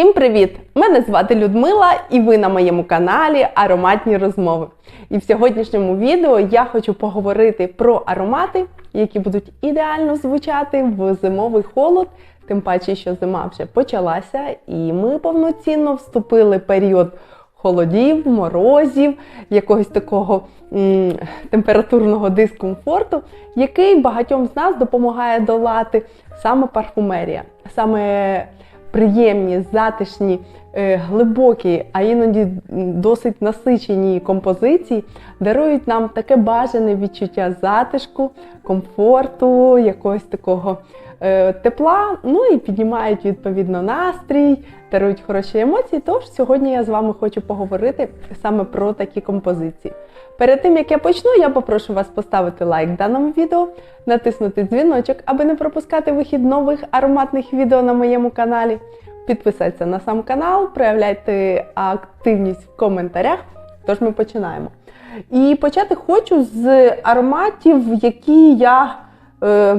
Всім привіт! Мене звати Людмила, і ви на моєму каналі Ароматні розмови. І в сьогоднішньому відео я хочу поговорити про аромати, які будуть ідеально звучати в зимовий холод, тим паче, що зима вже почалася, і ми повноцінно вступили в період холодів, морозів, якогось такого м, температурного дискомфорту, який багатьом з нас допомагає долати саме парфумерія, саме приємні, затишні, глибокі, а іноді досить насичені композиції дарують нам таке бажане відчуття затишку, комфорту, якогось такого е, тепла, ну і піднімають відповідно настрій, дарують хороші емоції. Тож сьогодні я з вами хочу поговорити саме про такі композиції. Перед тим як я почну, я попрошу вас поставити лайк даному відео, натиснути дзвіночок, аби не пропускати вихід нових ароматних відео на моєму каналі. Підписатися на сам канал, проявляйте активність в коментарях. Тож ми починаємо. І почати хочу з ароматів, які я е,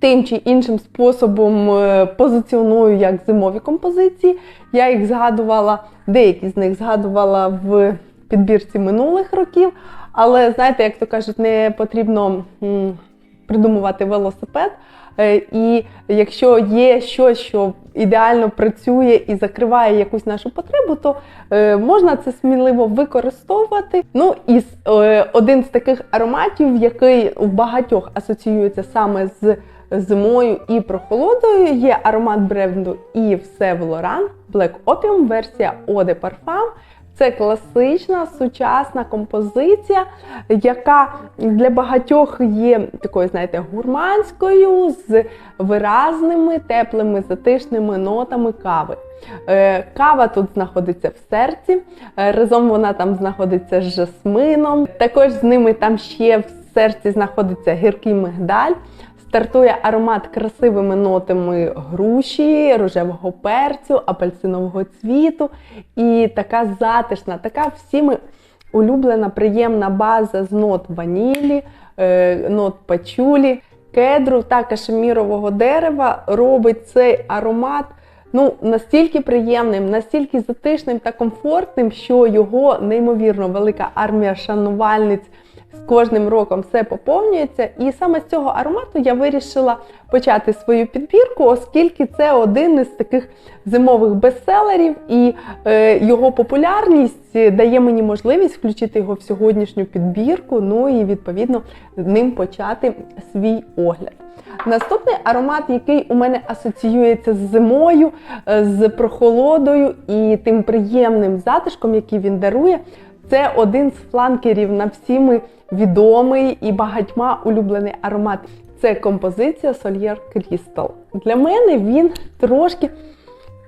тим чи іншим способом е, позиціоную як зимові композиції. Я їх згадувала, деякі з них згадувала в підбірці минулих років. Але знаєте, як то кажуть, не потрібно м, придумувати велосипед. Е, І якщо є щось, що ідеально працює і закриває якусь нашу потребу, то е, можна це сміливо використовувати. Ну і е, один з таких ароматів, який у багатьох асоціюється саме з зимою і прохолодою, є аромат бренду Yves Saint Laurent Black Opium, версія Eau de Parfum. Це класична сучасна композиція, яка для багатьох є такою, знаєте, гурманською з виразними, теплими, затишними нотами кави. Е, Кава тут знаходиться в серці, е, разом вона там знаходиться з жасмином. Також з ними там ще в серці знаходиться гіркий мигдаль. Стартує аромат красивими нотами груші, рожевого перцю, апельсинового цвіту. І така затишна, така всіми улюблена, приємна база з нот ванілі, е, нот пачулі, кедру та кашемірового дерева робить цей аромат ну, настільки приємним, настільки затишним та комфортним, що його неймовірно велика армія шанувальниць кожним роком все поповнюється. І саме з цього аромату я вирішила почати свою підбірку, оскільки це один із таких зимових бестселерів, і е, його популярність дає мені можливість включити його в сьогоднішню підбірку. Ну і відповідно ним почати свій огляд. Наступний аромат, який у мене асоціюється з зимою, е, з прохолодою і тим приємним затишком, який він дарує, це один з фланкерів на всіми відомий і багатьма улюблений аромат. Це композиція Solier Crystal. Для мене він трошки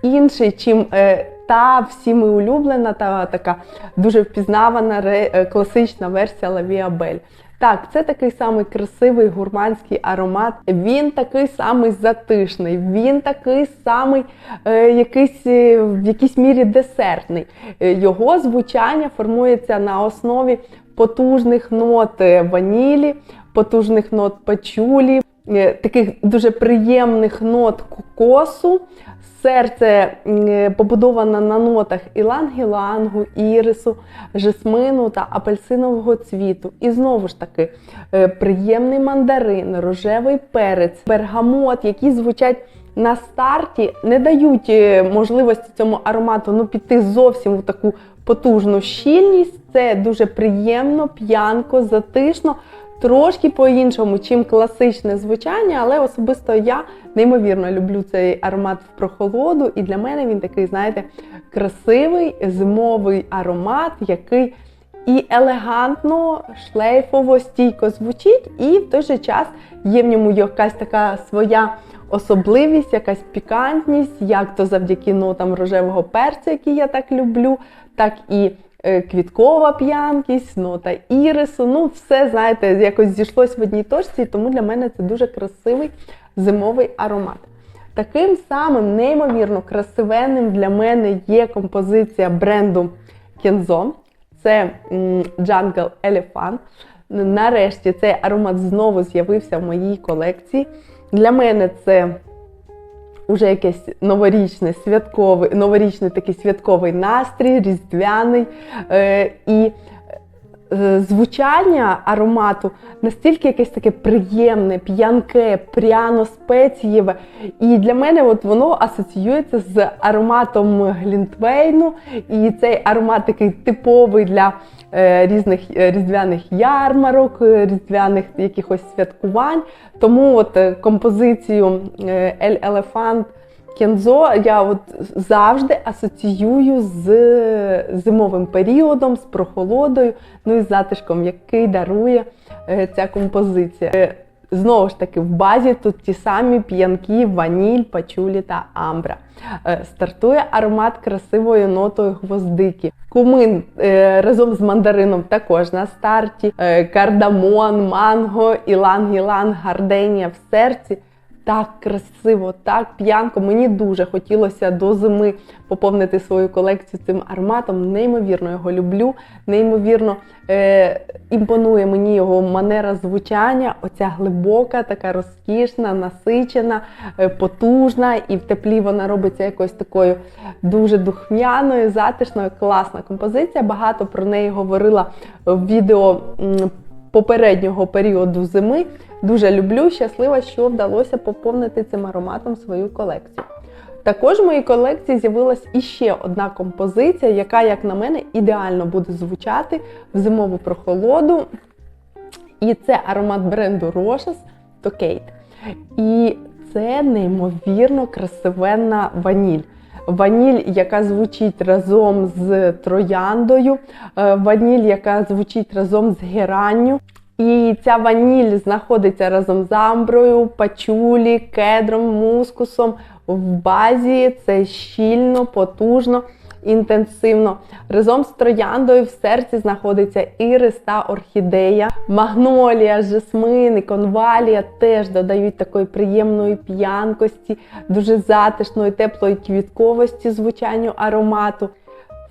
інший, чим е, та всіми улюблена та така дуже впізнавана е, класична версія Vie Belle. Так, це такий самий красивий гурманський аромат. Він такий самий затишний, він такий самий е, якийсь, е, в якійсь мірі десертний. Е, Його звучання формується на основі потужних нот е, ванілі, потужних нот пачулі, таких дуже приємних нот кокосу. Серце м, побудоване на нотах іланг-ілангу, ірису, жасмину та апельсинового цвіту. І знову ж таки е, приємний мандарин, рожевий перець, бергамот, які звучать на старті, не дають е, можливості цьому аромату ну, піти зовсім у таку потужну щільність. Це дуже приємно, п'янко, затишно. Трошки по-іншому, чим класичне звучання, але особисто я неймовірно люблю цей аромат в прохолоду, і для мене він такий, знаєте, красивий зимовий аромат, який і елегантно, шлейфово, стійко звучить, і в той же час є в ньому якась така своя особливість, якась пікантність, як то завдяки нотам рожевого перцю, який я так люблю, так і квіткова п'янкість, нота ірису. Ну, все, знаєте, якось зійшлось в одній точці, тому для мене це дуже красивий зимовий аромат. Таким самим неймовірно красивенним для мене є композиція бренду Kenzo. Це Jungle Elephant. Нарешті цей аромат знову з'явився в моїй колекції. Для мене це уже якийсь новорічний святковий, новорічний такий святковий настрій, різдвяний. Е, і е, звучання аромату настільки якесь таке приємне, п'янке, пряно-спецієве. І для мене от воно асоціюється з ароматом глінтвейну. І цей аромат такий типовий для різних е, різдвяних ярмарок, е, різдвяних якихось святкувань. Тому от е, композицію е, Ель Елефант Кензо я от завжди асоціюю з зимовим періодом, з прохолодою, ну і з затишком, який дарує е, ця композиція. Знову ж таки, в базі тут ті самі п'янки, ваніль, пачулі та амбра. Е, Стартує аромат красивою нотою гвоздики. Кумин е, разом з мандарином також на старті. Е, Кардамон, манго, іланг-іланг, гарденія в серці. Так красиво, так п'янко. Мені дуже хотілося до зими поповнити свою колекцію цим ароматом. Неймовірно його люблю. Неймовірно е, імпонує мені його манера звучання. Оця глибока, така розкішна, насичена, е, потужна, і в теплі вона робиться якось такою дуже духмяною, затишною, класна композиція. Багато про неї говорила в відео. Попереднього періоду зими дуже люблю, щаслива, що вдалося поповнити цим ароматом свою колекцію. Також в моїй колекції з'явилась іще одна композиція, яка, як на мене, ідеально буде звучати в зимову прохолоду. І це аромат бренду Roches Tocate. І це неймовірно красивенна ваніль. Ваніль, яка звучить разом з трояндою, е, ваніль, яка звучить разом з геранню. І ця ваніль знаходиться разом з амброю, пачулі, кедром, мускусом в базі. Це щільно, потужно, інтенсивно. Разом з трояндою в серці знаходиться ірис та орхідея. Магнолія, жасмин конвалія теж додають такої приємної п'янкості, дуже затишної, теплої квітковості звучанню аромату.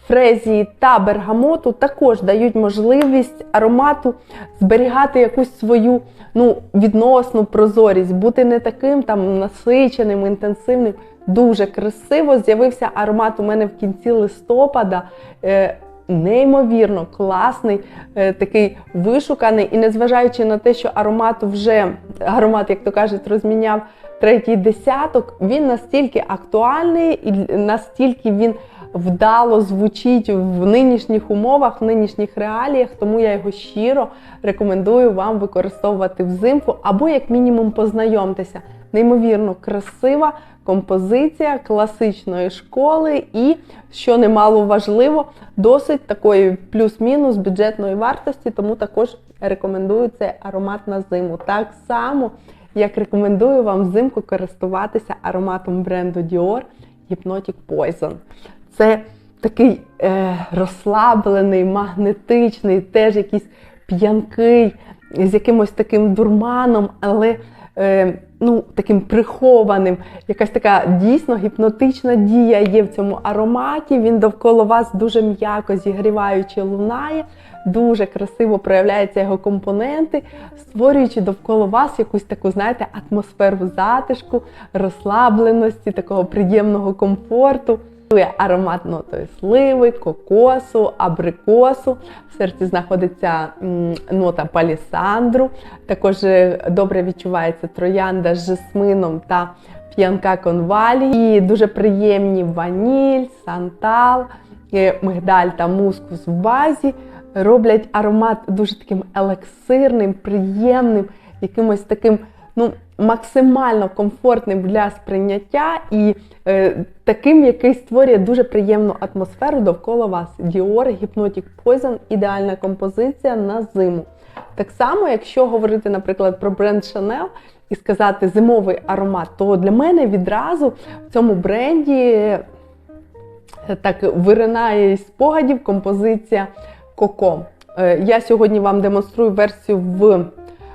Фрезії та бергамоту також дають можливість аромату зберігати якусь свою ну, відносну прозорість, бути не таким там насиченим, інтенсивним. Дуже красиво з'явився аромат у мене в кінці листопада. Е, Неймовірно класний, е, такий вишуканий, і незважаючи на те, що аромат вже аромат, як то кажуть, розміняв третій десяток, він настільки актуальний і настільки він вдало звучить в нинішніх умовах, в нинішніх реаліях, тому я його щиро рекомендую вам використовувати взимку або, як мінімум, познайомтеся. Неймовірно красива композиція класичної школи і, що немало важливо, досить такої плюс-мінус бюджетної вартості, тому також рекомендую цей аромат на зиму. Так само, як рекомендую вам взимку користуватися ароматом бренду Dior Hypnotic Poison. Це такий е, розслаблений, магнетичний, теж якийсь п'янкий, з якимось таким дурманом, але е, ну, таким прихованим. Якась така дійсно гіпнотична дія є в цьому ароматі. Він довкола вас дуже м'яко зігріваючи лунає, дуже красиво проявляються його компоненти, створюючи довкола вас якусь таку, знаєте, атмосферу затишку, розслабленості, такого приємного комфорту. Аромат нотою сливи, кокосу, абрикосу. В серці знаходиться нота палісандру. Також е, добре відчувається троянда з жасмином та п'янка конвалі. І дуже приємні ваніль, сантал, е, мигдаль та мускус в базі. Роблять аромат дуже таким елексирним, приємним, якимось таким ну, максимально комфортним для сприйняття і е, таким, який створює дуже приємну атмосферу довкола вас. Dior Hypnotic Poison ідеальна композиція на зиму. Так само, якщо говорити, наприклад, про бренд Chanel і сказати зимовий аромат, то для мене відразу в цьому бренді е, так виринає із спогадів композиція Коко. Е, Я сьогодні вам демонструю версію в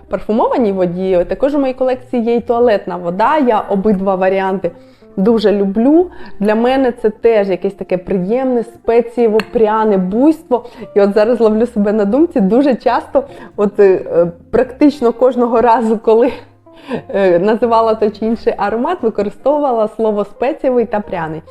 парфумованій воді. Також у моїй колекції є і туалетна вода. Я обидва варіанти дуже люблю. Для мене це теж якесь таке приємне, спецієво пряне буйство. І от зараз ловлю себе на думці дуже часто, от е, практично кожного разу, коли називала той чи інший аромат, використовувала слово спецієвий та пряний.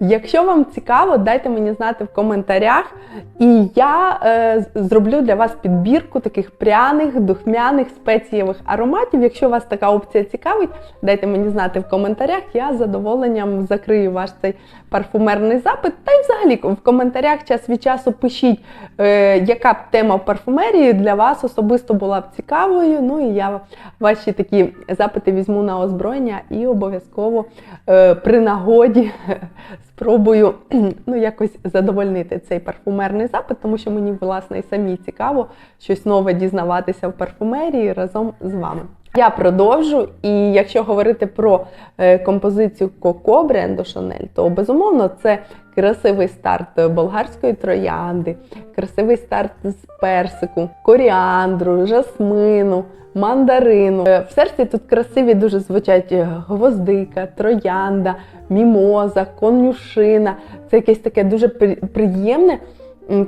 Якщо вам цікаво, дайте мені знати в коментарях, і я е, зроблю для вас підбірку таких пряних, духмяних, спецієвих ароматів. Якщо вас така опція цікавить, дайте мені знати в коментарях. Я з задоволенням закрию ваш цей парфумерний запит. Та й взагалі в коментарях час від часу пишіть, е, яка б тема в парфумерії для вас особисто була б цікавою. Ну і я ваші такі запити візьму на озброєння і обов'язково е, при нагоді спробую ну, якось задовольнити цей парфумерний запит, тому що мені, власне, і самі цікаво щось нове дізнаватися в парфумерії разом з вами. Я продовжу, і якщо говорити про е, композицію Коко бренду Chanel, то безумовно це красивий старт болгарської троянди, красивий старт з персику, коріандру, жасмину, мандарину. Е, В серці тут красиві дуже звучать е, гвоздика, троянда, мімоза, конюшина. Це якесь таке дуже приємне.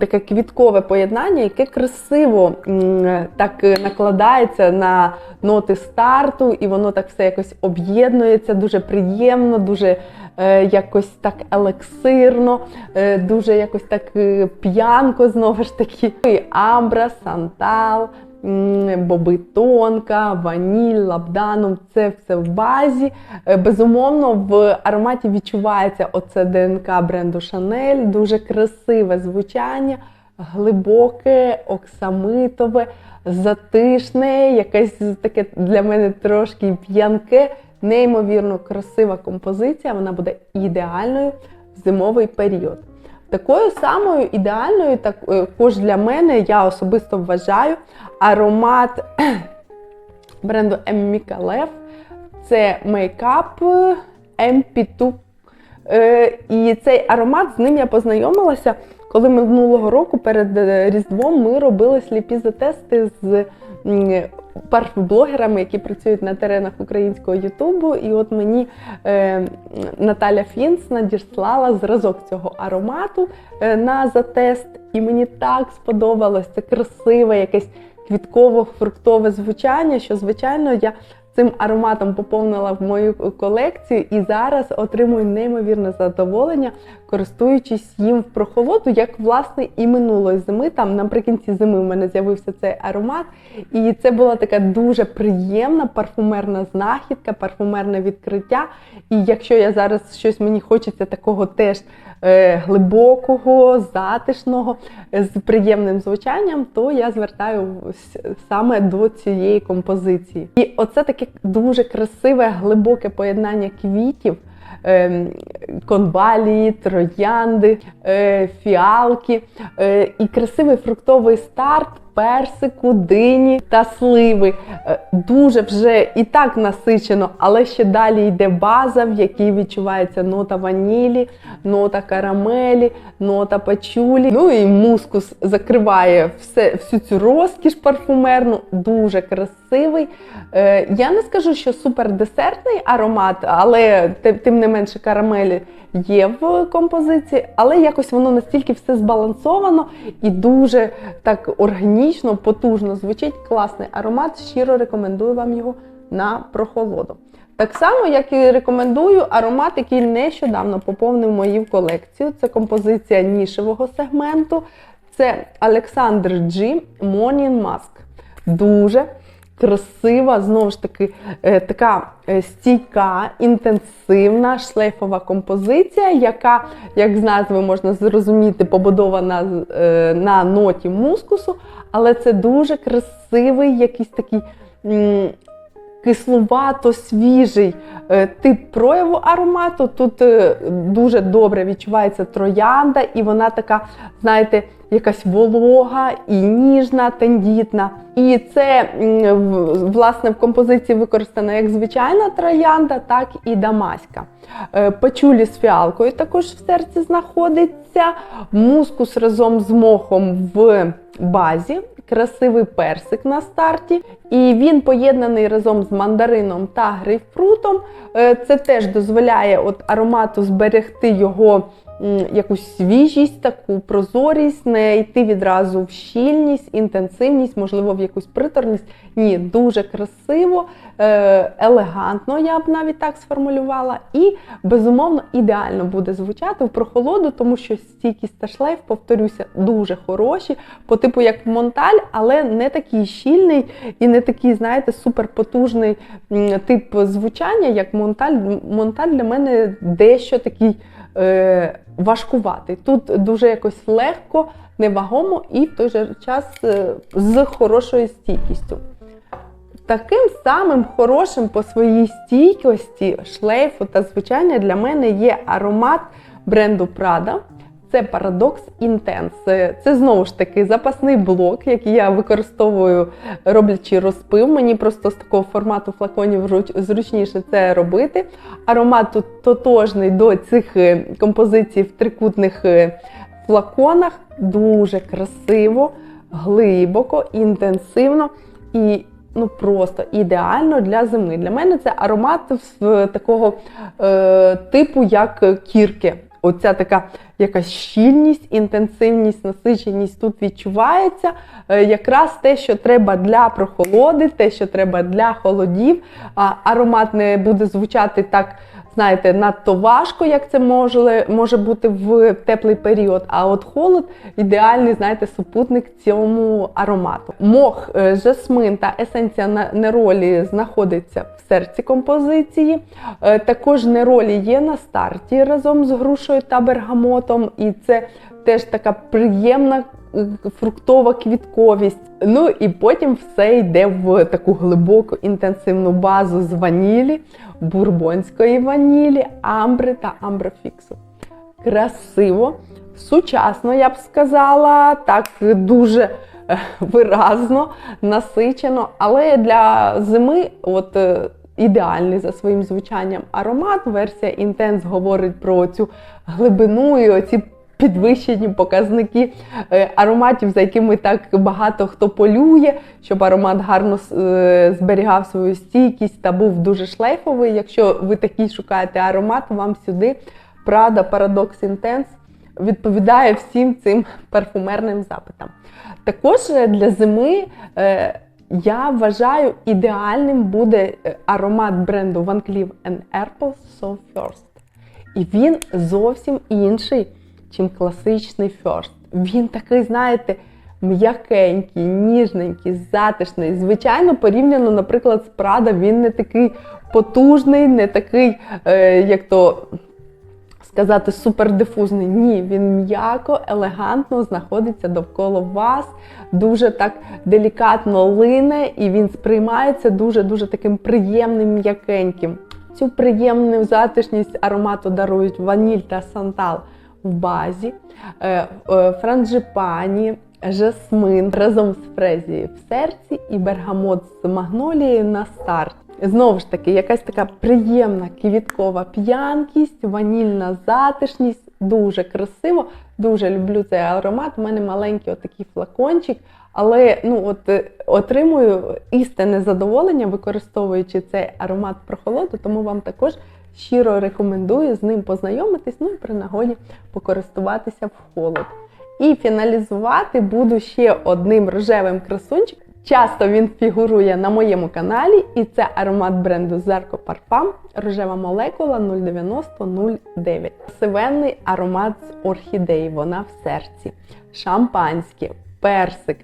Таке квіткове поєднання, яке красиво так е, накладається на ноти старту, і воно так все якось об'єднується, дуже приємно, дуже якось так елексирно, дуже якось так п'янко знову ж таки. І Амбра, Сантал, м, боби тонка, ваніль, лабданум це все в базі. Е, Безумовно, в ароматі відчувається оце ДНК бренду Chanel, дуже красиве звучання, глибоке, оксамитове, затишне, якесь таке для мене трошки п'янке, неймовірно красива композиція. Вона буде ідеальною в зимовий період. Такою самою ідеальною, також для мене, я особисто вважаю аромат бренду Emmika Це мейкап MP2. Е, І цей аромат з ним я познайомилася, коли минулого року перед е, Різдвом ми робили сліпі затести з парфблогерами, які працюють на теренах українського Ютубу. І от мені е, Наталя Фінц надіслала зразок цього аромату е, на затест, і мені так сподобалось. Це красиве, якесь квітково-фруктове звучання, що, звичайно, я цим ароматом поповнила в мою колекцію. І зараз отримую неймовірне задоволення, користуючись їм в прохолоду, як власне і минулої зими. Там наприкінці зими в мене з'явився цей аромат, і це була така дуже приємна парфумерна знахідка, парфумерне відкриття. І якщо я зараз щось мені хочеться такого теж е, глибокого, затишного, е, з приємним звучанням, то я звертаю саме до цієї композиції. І оце таке дуже красиве, глибоке поєднання квітів. Ем, Конвалії, троянди, е, фіалки. Е, і красивий фруктовий старт персику, дині та сливи. Е, Дуже вже і так насичено, але ще далі йде база, в якій відчувається нота ванілі, нота карамелі, нота пачулі. Ну і мускус закриває все, всю цю розкіш парфумерну, дуже красивий. Е, Я не скажу, що супердесертний аромат, але тим не менше карамелі є в композиції, але якось воно настільки все збалансовано і дуже так органічно, потужно звучить. Класний аромат. Щиро рекомендую вам його на прохолоду. Так само, як і рекомендую аромат, який нещодавно поповнив мою колекцію. Це композиція нішевого сегменту. Це Олександр G Morning Mask. Дуже красива, знову ж таки, е, така е, стійка, інтенсивна шлейфова композиція, яка, як з назви можна зрозуміти, побудована е, на ноті мускусу, але це дуже красивий, якийсь такий. М, Кисловато свіжий е, тип прояву аромату. Тут е, дуже добре відчувається троянда, і вона така, знаєте, якась волога і ніжна, тендітна. І це власне в композиції використана як звичайна троянда, так і дамаська. Е, Пачулі з фіалкою також в серці знаходиться. Мускус разом з мохом в базі. Красивий персик на старті, і він поєднаний разом з мандарином та грейпфрутом. Е, Це теж дозволяє от аромату зберегти його якусь свіжість, таку прозорість, не йти відразу в щільність, інтенсивність, можливо, в якусь приторність. Ні, дуже красиво, е, елегантно, я б навіть так сформулювала. І, безумовно, ідеально буде звучати в прохолоду, тому що стійкість та шлейф, повторюся, дуже хороші, по типу як монталь, але не такий щільний і не такий, знаєте, суперпотужний тип звучання, як монталь. Монталь для мене дещо такий е, важкуватий. Тут дуже якось легко, невагомо і в той же час е, з хорошою стійкістю. Таким самим хорошим по своїй стійкості, шлейфу та звучання для мене є аромат бренду Prada. Це Paradox Intense. Це знову ж таки запасний блок, який я використовую, роблячи розпив. Мені просто з такого формату флаконів зручніше це робити. Аромат тут тотожний до цих е, композицій в трикутних е, флаконах. Дуже красиво, глибоко, інтенсивно і ну просто ідеально для зими. Для мене це аромат такого е, типу, як кірки. Оця така якась щільність, інтенсивність, насиченість тут відчувається. Е, якраз те, що треба для прохолоди, те, що треба для холодів. Аромат не буде звучати так, знаєте, надто важко, як це може, може бути в теплий період. А от холод ідеальний, знаєте, супутник цьому аромату. Мох, е, жасмин та есенція неролі знаходиться в серці композиції. Е, Також неролі є на старті разом з грушою та бергамотом, і це теж така приємна фруктова квітковість. Ну і потім все йде в таку глибоку інтенсивну базу з ванілі, бурбонської ванілі, амбри та амброфіксу. Красиво, сучасно, я б сказала, так дуже е, виразно, насичено, але для зими, от. е, Ідеальний за своїм звучанням аромат. Версія Intense говорить про цю глибину і оці підвищені показники е, ароматів, за якими так багато хто полює, щоб аромат гарно е, зберігав свою стійкість та був дуже шлейфовий. Якщо ви такий шукаєте аромат, вам сюди Prada Paradox Intense відповідає всім цим парфумерним запитам. Також е, для зими. я вважаю, ідеальним буде аромат бренду Van Cleef Arpels So First. І він зовсім інший, чим класичний First. Він такий, знаєте, м'якенький, ніжненький, затишний. Звичайно, порівняно, наприклад, з Prada, він не такий потужний, не такий, е, як то сказати, супердифузний. Ні, він м'яко, елегантно знаходиться довкола вас, дуже так делікатно лине, і він сприймається дуже-дуже таким приємним, м'якеньким. Цю приємну затишність аромату дарують ваніль та сантал в базі, е, е, франджипані, жасмин разом з фрезією в серці і бергамот з магнолією на старт. Знову ж таки, якась така приємна квіткова п'янкість, ванільна затишність, дуже красиво. Дуже люблю цей аромат. У мене маленький отакий флакончик, але ну от е, отримую істинне задоволення, використовуючи цей аромат прохолоду, тому вам також щиро рекомендую з ним познайомитись, ну і при нагоді покористуватися в холод. І фіналізувати буду ще одним рожевим красунчиком. Часто він фігурує на моєму каналі, і це аромат бренду Zerko Parfum, рожева молекула 09009. Сивенний аромат з орхідеї, вона в серці, шампанське, персик.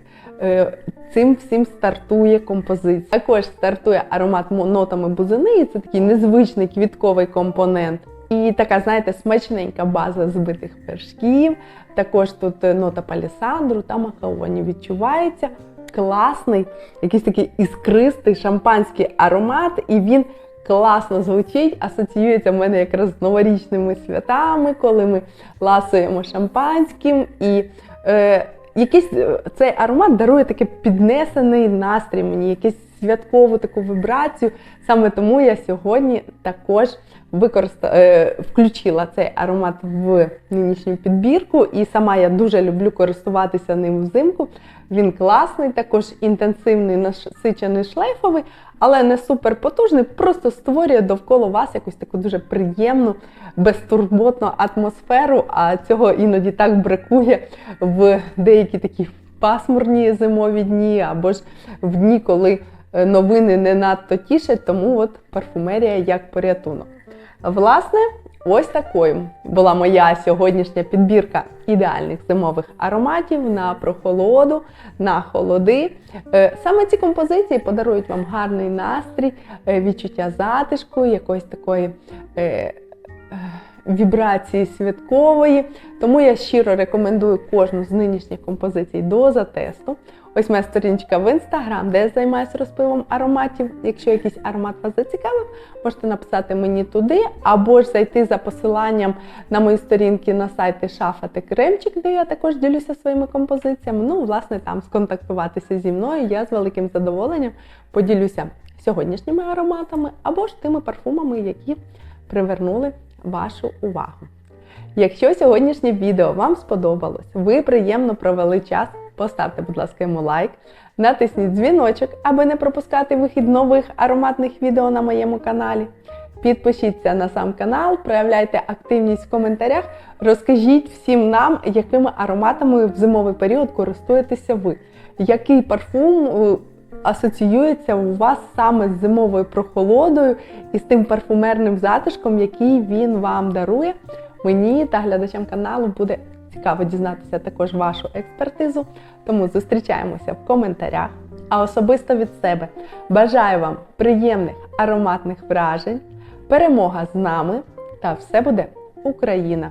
Е, Цим всім стартує композиція. Також стартує аромат нотами бузини, і це такий незвичний квітковий компонент. І така, знаєте, смачненька база збитих вершків. Також тут е, нота палісандру та махаоні відчувається. Класний, якийсь такий іскристий шампанський аромат, і він класно звучить, асоціюється в мене якраз з новорічними святами, коли ми ласуємо шампанським. І е, якийсь е, цей аромат дарує такий піднесений настрій мені, якусь святкову таку вібрацію. Саме тому я сьогодні також використа... е, включила цей аромат в нинішню підбірку, і сама я дуже люблю користуватися ним взимку. Він класний, також інтенсивний, насичений шлейфовий, але не супер потужний, просто створює довкола вас якусь таку дуже приємну, безтурботну атмосферу. А цього іноді так бракує в деякі такі пасмурні зимові дні, або ж в дні, коли е, новини не надто тішать, тому от парфумерія як порятунок. Власне, ось такою була моя сьогоднішня підбірка ідеальних зимових ароматів на прохолоду, на холоди. Е, Саме ці композиції подарують вам гарний настрій, е, відчуття затишку, якоїсь такої. Вібрації святкової, тому я щиро рекомендую кожну з нинішніх композицій до затесту. Ось моя сторіночка в інстаграм, де я займаюся розпивом ароматів. Якщо якийсь аромат вас зацікавив, можете написати мені туди, або ж зайти за посиланням на мої сторінки на сайти Шафа та Кремчик, де я також ділюся своїми композиціями. Ну, власне, там сконтактуватися зі мною. Я з великим задоволенням поділюся сьогоднішніми ароматами або ж тими парфумами, які привернули вашу увагу. Якщо сьогоднішнє відео вам сподобалось, ви приємно провели час, поставте, будь ласка, йому лайк, натисніть дзвіночок, аби не пропускати вихід нових ароматних відео на моєму каналі. Підпишіться на сам канал, проявляйте активність в коментарях, розкажіть всім нам, якими ароматами в зимовий період користуєтеся ви. Який парфум е, асоціюється у вас саме з зимовою прохолодою і з тим парфумерним затишком, який він вам дарує. Мені та глядачам каналу буде цікаво дізнатися також вашу експертизу. Тому зустрічаємося в коментарях. А особисто від себе бажаю вам приємних ароматних вражень, перемога з нами та все буде Україна!